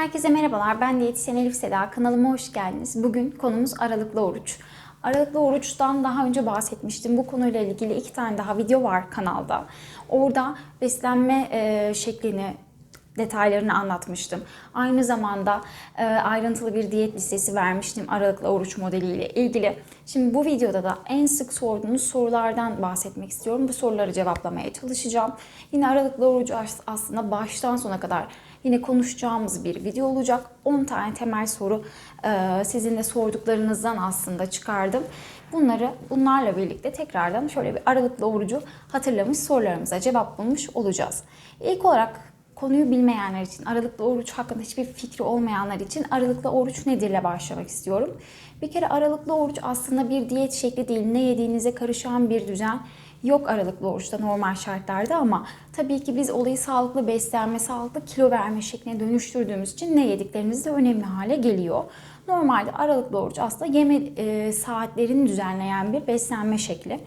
Herkese merhabalar. Ben diyetisyen Elif Seda. Kanalıma hoş geldiniz. Bugün konumuz aralıklı oruç. Aralıklı oruçtan daha önce bahsetmiştim. Bu konuyla ilgili iki tane daha video var kanalda. Orada beslenme e, şeklini detaylarını anlatmıştım. Aynı zamanda e, ayrıntılı bir diyet listesi vermiştim aralıklı oruç modeliyle ilgili. Şimdi bu videoda da en sık sorduğunuz sorulardan bahsetmek istiyorum. Bu soruları cevaplamaya çalışacağım. Yine aralıklı orucu as- aslında baştan sona kadar yine konuşacağımız bir video olacak. 10 tane temel soru e, sizin de sorduklarınızdan aslında çıkardım. Bunları bunlarla birlikte tekrardan şöyle bir aralıklı orucu hatırlamış sorularımıza cevap bulmuş olacağız. İlk olarak konuyu bilmeyenler için, aralıklı oruç hakkında hiçbir fikri olmayanlar için aralıklı oruç nedirle başlamak istiyorum. Bir kere aralıklı oruç aslında bir diyet şekli değil, ne yediğinize karışan bir düzen yok aralıklı oruçta normal şartlarda ama tabii ki biz olayı sağlıklı beslenme, sağlıklı kilo verme şekline dönüştürdüğümüz için ne yediklerimiz de önemli hale geliyor. Normalde aralıklı oruç aslında yeme e, saatlerini düzenleyen bir beslenme şekli.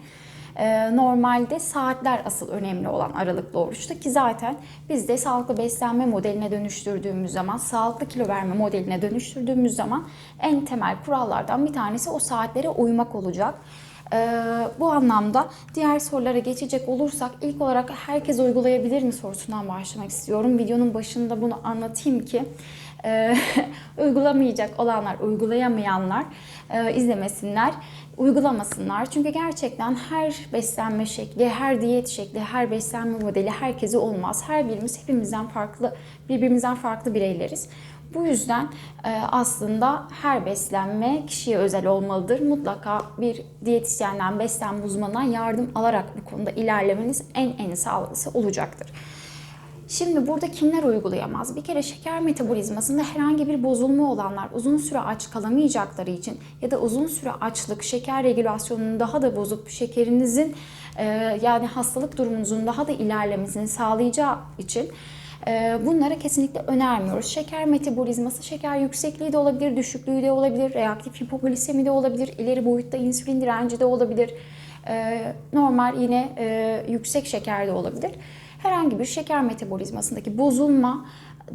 Ee, normalde saatler asıl önemli olan aralıklı oruçta ki zaten biz de sağlıklı beslenme modeline dönüştürdüğümüz zaman, sağlıklı kilo verme modeline dönüştürdüğümüz zaman en temel kurallardan bir tanesi o saatlere uymak olacak. Ee, bu anlamda diğer sorulara geçecek olursak ilk olarak herkes uygulayabilir mi sorusundan başlamak istiyorum. Videonun başında bunu anlatayım ki e, uygulamayacak olanlar, uygulayamayanlar e, izlemesinler, uygulamasınlar. Çünkü gerçekten her beslenme şekli, her diyet şekli, her beslenme modeli herkese olmaz. Her birimiz hepimizden farklı, birbirimizden farklı bireyleriz. Bu yüzden e, aslında her beslenme kişiye özel olmalıdır. Mutlaka bir diyetisyenden, beslenme uzmanından yardım alarak bu konuda ilerlemeniz en en sağlıklısı olacaktır. Şimdi burada kimler uygulayamaz? Bir kere şeker metabolizmasında herhangi bir bozulma olanlar uzun süre aç kalamayacakları için ya da uzun süre açlık şeker regülasyonunu daha da bozup şekerinizin e, yani hastalık durumunuzun daha da ilerlemesini sağlayacağı için e, bunlara kesinlikle önermiyoruz. Şeker metabolizması şeker yüksekliği de olabilir, düşüklüğü de olabilir, reaktif hipoglisemi de olabilir, ileri boyutta insülin direnci de olabilir. E, normal yine yüksek şeker de olabilir herhangi bir şeker metabolizmasındaki bozulma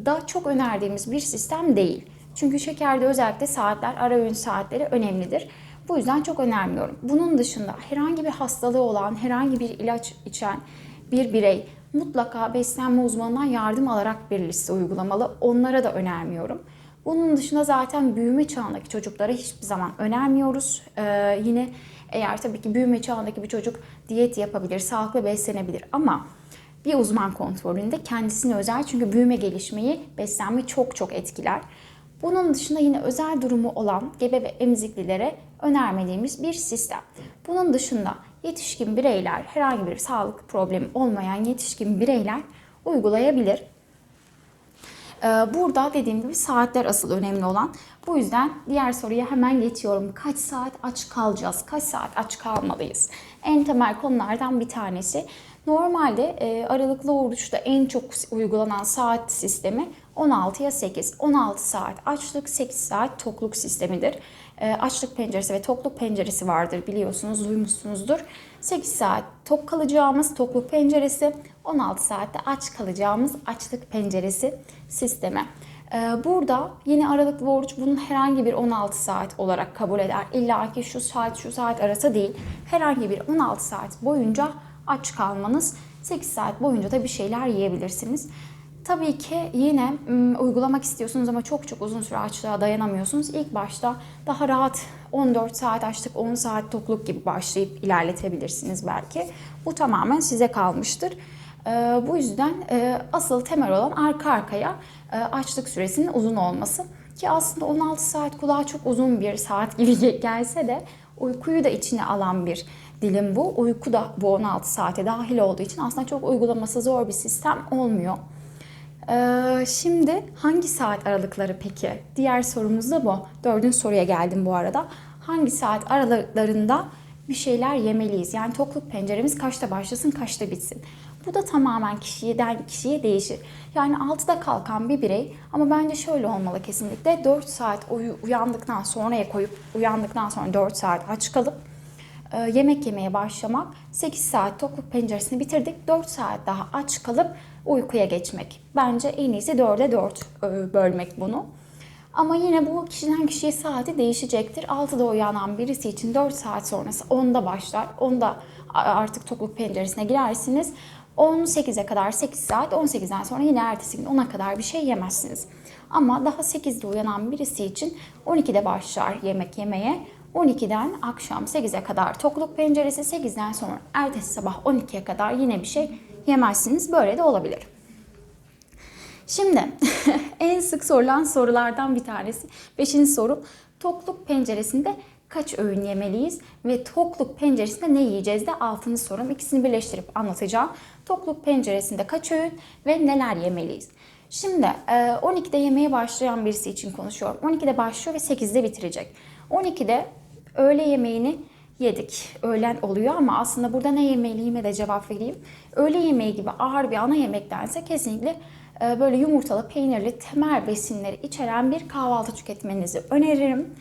da çok önerdiğimiz bir sistem değil. Çünkü şekerde özellikle saatler, ara öğün saatleri önemlidir. Bu yüzden çok önermiyorum. Bunun dışında herhangi bir hastalığı olan, herhangi bir ilaç içen bir birey mutlaka beslenme uzmanından yardım alarak bir liste uygulamalı. Onlara da önermiyorum. Bunun dışında zaten büyüme çağındaki çocuklara hiçbir zaman önermiyoruz. Ee, yine eğer tabii ki büyüme çağındaki bir çocuk diyet yapabilir, sağlıklı beslenebilir ama bir uzman kontrolünde kendisine özel çünkü büyüme gelişmeyi beslenme çok çok etkiler. Bunun dışında yine özel durumu olan gebe ve emziklilere önermediğimiz bir sistem. Bunun dışında yetişkin bireyler, herhangi bir sağlık problemi olmayan yetişkin bireyler uygulayabilir. Ee, Burada dediğim gibi saatler asıl önemli olan. Bu yüzden diğer soruya hemen geçiyorum. Kaç saat aç kalacağız? Kaç saat aç kalmalıyız? En temel konulardan bir tanesi. Normalde e, aralıklı oruçta en çok uygulanan saat sistemi 16'ya 8. 16 saat açlık, 8 saat tokluk sistemidir. E, açlık penceresi ve tokluk penceresi vardır biliyorsunuz, duymuşsunuzdur. 8 saat tok kalacağımız tokluk penceresi, 16 saatte aç kalacağımız açlık penceresi sistemi. Ee, Burada yine aralıklı oruç bunun herhangi bir 16 saat olarak kabul eder. İlla ki şu saat şu saat arası değil. Herhangi bir 16 saat boyunca aç kalmanız 8 saat boyunca da bir şeyler yiyebilirsiniz. Tabii ki yine uygulamak istiyorsunuz ama çok çok uzun süre açlığa dayanamıyorsunuz. İlk başta daha rahat 14 saat açlık, 10 saat tokluk gibi başlayıp ilerletebilirsiniz belki. Bu tamamen size kalmıştır. Bu yüzden asıl temel olan arka arkaya açlık süresinin uzun olması. Ki aslında 16 saat kulağa çok uzun bir saat gibi gelse de uykuyu da içine alan bir dilim bu. Uyku da bu 16 saate dahil olduğu için aslında çok uygulaması zor bir sistem olmuyor. Ee, şimdi hangi saat aralıkları peki? Diğer sorumuz da bu. Dördüncü soruya geldim bu arada. Hangi saat aralıklarında bir şeyler yemeliyiz? Yani tokluk penceremiz kaçta başlasın, kaçta bitsin? Bu da tamamen kişiden kişiye değişir. Yani 6'da kalkan bir birey ama bence şöyle olmalı kesinlikle 4 saat uyandıktan sonraya koyup uyandıktan sonra 4 saat aç kalıp yemek yemeye başlamak 8 saat tokluk penceresini bitirdik 4 saat daha aç kalıp uykuya geçmek. Bence en iyisi 4'e 4 e, bölmek bunu. Ama yine bu kişiden kişiye saati değişecektir. 6'da uyanan birisi için 4 saat sonrası 10'da başlar. 10'da artık tokluk penceresine girersiniz. 18'e kadar 8 saat, 18'den sonra yine ertesi gün 10'a kadar bir şey yemezsiniz. Ama daha 8'de uyanan birisi için 12'de başlar yemek yemeye. 12'den akşam 8'e kadar tokluk penceresi, 8'den sonra ertesi sabah 12'ye kadar yine bir şey yemezsiniz. Böyle de olabilir. Şimdi en sık sorulan sorulardan bir tanesi. Beşinci soru. Tokluk penceresinde kaç öğün yemeliyiz ve tokluk penceresinde ne yiyeceğiz de altıncı sorum. İkisini birleştirip anlatacağım. Tokluk penceresinde kaç öğün ve neler yemeliyiz? Şimdi 12'de yemeye başlayan birisi için konuşuyorum. 12'de başlıyor ve 8'de bitirecek. 12'de öğle yemeğini yedik. Öğlen oluyor ama aslında burada ne yemeliyime de cevap vereyim. Öğle yemeği gibi ağır bir ana yemektense kesinlikle e, böyle yumurtalı, peynirli, temel besinleri içeren bir kahvaltı tüketmenizi öneririm.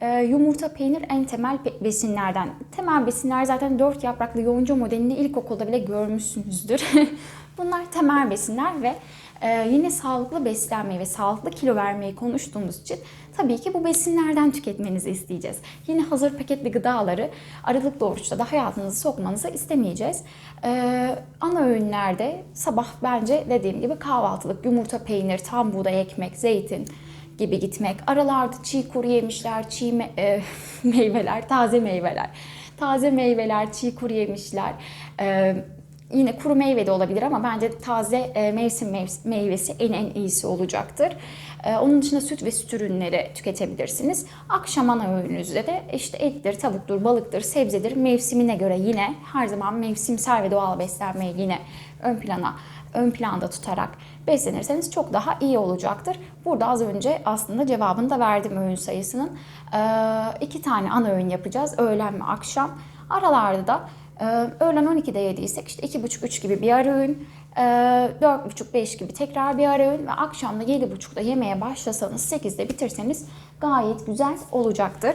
E, yumurta, peynir en temel besinlerden. Temel besinler zaten dört yapraklı yoğunca modelini ilkokulda bile görmüşsünüzdür. Bunlar temel besinler ve ee, yine sağlıklı beslenmeyi ve sağlıklı kilo vermeyi konuştuğumuz için tabii ki bu besinlerden tüketmenizi isteyeceğiz. Yine hazır paketli gıdaları aralıklı oruçta da hayatınızı sokmanızı istemeyeceğiz. Ee, ana öğünlerde sabah bence dediğim gibi kahvaltılık yumurta, peynir, tam buğday ekmek, zeytin gibi gitmek. Aralarda çiğ kuru yemişler, çiğ me- e, meyveler, taze meyveler. Taze meyveler, çiğ kuru yemişler. E, Yine kuru meyve de olabilir ama bence taze e, mevsim meyvesi en en iyisi olacaktır. E, onun dışında süt ve süt ürünleri tüketebilirsiniz. Akşam ana öğününüzde de işte ettir, tavuktur, balıktır, sebzedir. Mevsimine göre yine her zaman mevsimsel ve doğal beslenmeyi yine ön plana ön planda tutarak beslenirseniz çok daha iyi olacaktır. Burada az önce aslında cevabını da verdim öğün sayısının. E, iki tane ana öğün yapacağız. Öğlen ve akşam. Aralarda da ee, öğlen 12'de yediysek işte 2.30-3 gibi bir ara öğün, 4.30-5 ee, gibi tekrar bir ara öğün ve akşamda 7.30'da yemeye başlasanız 8'de bitirseniz gayet güzel olacaktır.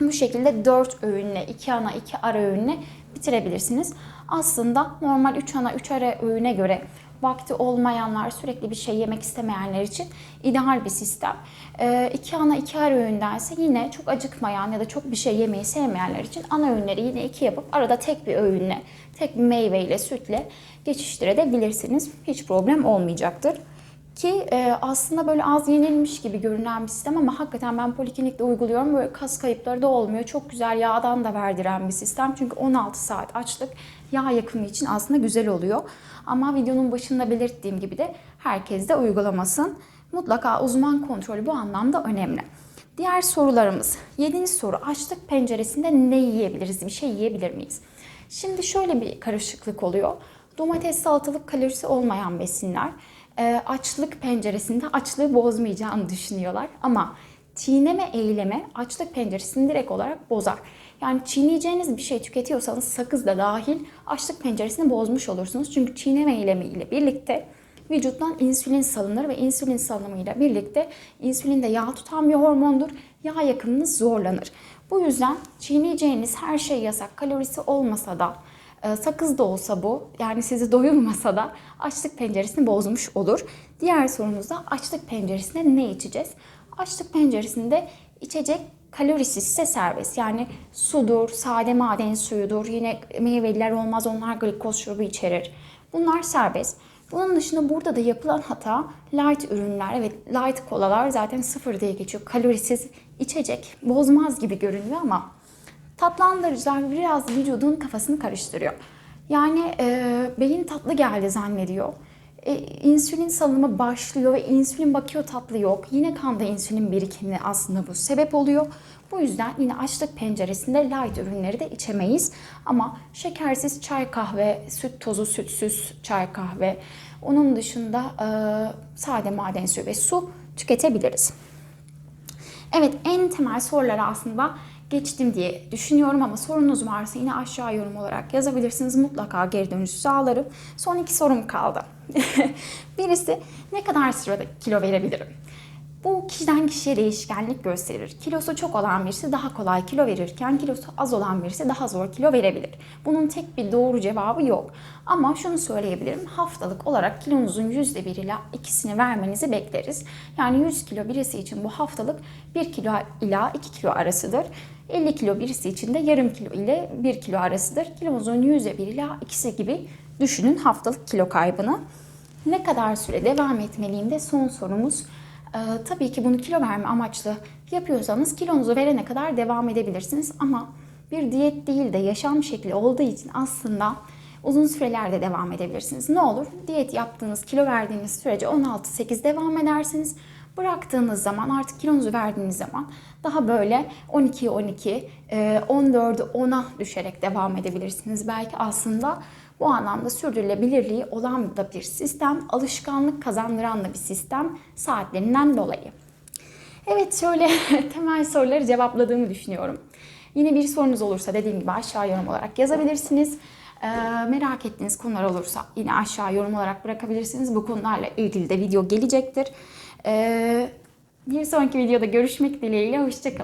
Bu şekilde 4 öğünle, 2 ana 2 ara öğünle bitirebilirsiniz. Aslında normal 3 ana 3 ara öğüne göre vakti olmayanlar, sürekli bir şey yemek istemeyenler için ideal bir sistem. E, iki ana iki ara öğündense yine çok acıkmayan ya da çok bir şey yemeyi sevmeyenler için ana öğünleri yine iki yapıp arada tek bir öğünle, tek bir meyveyle, sütle geçiştirebilirsiniz. Hiç problem olmayacaktır. Ki e, aslında böyle az yenilmiş gibi görünen bir sistem ama hakikaten ben poliklinikte uyguluyorum. Böyle kas kayıpları da olmuyor. Çok güzel yağdan da verdiren bir sistem. Çünkü 16 saat açlık yağ yakımı için aslında güzel oluyor. Ama videonun başında belirttiğim gibi de herkes de uygulamasın. Mutlaka uzman kontrolü bu anlamda önemli. Diğer sorularımız. Yedinci soru açlık penceresinde ne yiyebiliriz? Bir şey yiyebilir miyiz? Şimdi şöyle bir karışıklık oluyor. Domates, salatalık kalorisi olmayan besinler e, açlık penceresinde açlığı bozmayacağını düşünüyorlar. Ama çiğneme eylemi açlık penceresini direkt olarak bozar. Yani çiğneyeceğiniz bir şey tüketiyorsanız sakız da dahil açlık penceresini bozmuş olursunuz. Çünkü çiğneme eylemi ile birlikte vücuttan insülin salınır ve insülin salınımıyla birlikte insülin de yağ tutan bir hormondur. Yağ yakımınız zorlanır. Bu yüzden çiğneyeceğiniz her şey yasak. Kalorisi olmasa da sakız da olsa bu yani sizi doyurmasa da açlık penceresini bozmuş olur. Diğer sorumuzda açlık penceresinde ne içeceğiz? Açlık penceresinde içecek kalorisizse serbest. Yani sudur, sade maden suyudur, yine meyveliler olmaz onlar glikoz şurubu içerir. Bunlar serbest. Bunun dışında burada da yapılan hata light ürünler. Evet light kolalar zaten sıfır diye geçiyor. Kalorisiz içecek bozmaz gibi görünüyor ama tatlandırıcılar biraz vücudun kafasını karıştırıyor. Yani e, beyin tatlı geldi zannediyor. E, insülin salınımı başlıyor ve insülin bakıyor tatlı yok. Yine kanda insülin birikimi aslında bu sebep oluyor. Bu yüzden yine açlık penceresinde light ürünleri de içemeyiz. Ama şekersiz çay kahve, süt tozu, sütsüz çay kahve, onun dışında e, sade maden suyu ve su tüketebiliriz. Evet en temel soruları aslında geçtim diye düşünüyorum ama sorunuz varsa yine aşağı yorum olarak yazabilirsiniz. Mutlaka geri dönüş sağlarım. Son iki sorum kaldı. Birisi ne kadar sırada kilo verebilirim? Bu kişiden kişiye değişkenlik gösterir. Kilosu çok olan birisi daha kolay kilo verirken kilosu az olan birisi daha zor kilo verebilir. Bunun tek bir doğru cevabı yok. Ama şunu söyleyebilirim. Haftalık olarak kilonuzun %1 ila ikisini vermenizi bekleriz. Yani 100 kilo birisi için bu haftalık 1 kilo ila 2 kilo arasıdır. 50 kilo birisi için de yarım kilo ile 1 kilo arasıdır. Kilomuzun %1 ila ikisi gibi düşünün haftalık kilo kaybını. Ne kadar süre devam etmeliyim de son sorumuz. Ee, tabii ki bunu kilo verme amaçlı yapıyorsanız kilonuzu verene kadar devam edebilirsiniz. Ama bir diyet değil de yaşam şekli olduğu için aslında uzun sürelerde devam edebilirsiniz. Ne olur? Diyet yaptığınız, kilo verdiğiniz sürece 16-8 devam edersiniz. Bıraktığınız zaman artık kilonuzu verdiğiniz zaman daha böyle 12'ye 12, 14'ü 10'a düşerek devam edebilirsiniz. Belki aslında bu anlamda sürdürülebilirliği olan da bir sistem, alışkanlık kazandıran da bir sistem saatlerinden dolayı. Evet şöyle temel soruları cevapladığımı düşünüyorum. Yine bir sorunuz olursa dediğim gibi aşağı yorum olarak yazabilirsiniz. Ee, merak ettiğiniz konular olursa yine aşağı yorum olarak bırakabilirsiniz. Bu konularla ilgili de video gelecektir. Ee, bir sonraki videoda görüşmek dileğiyle. Hoşçakalın.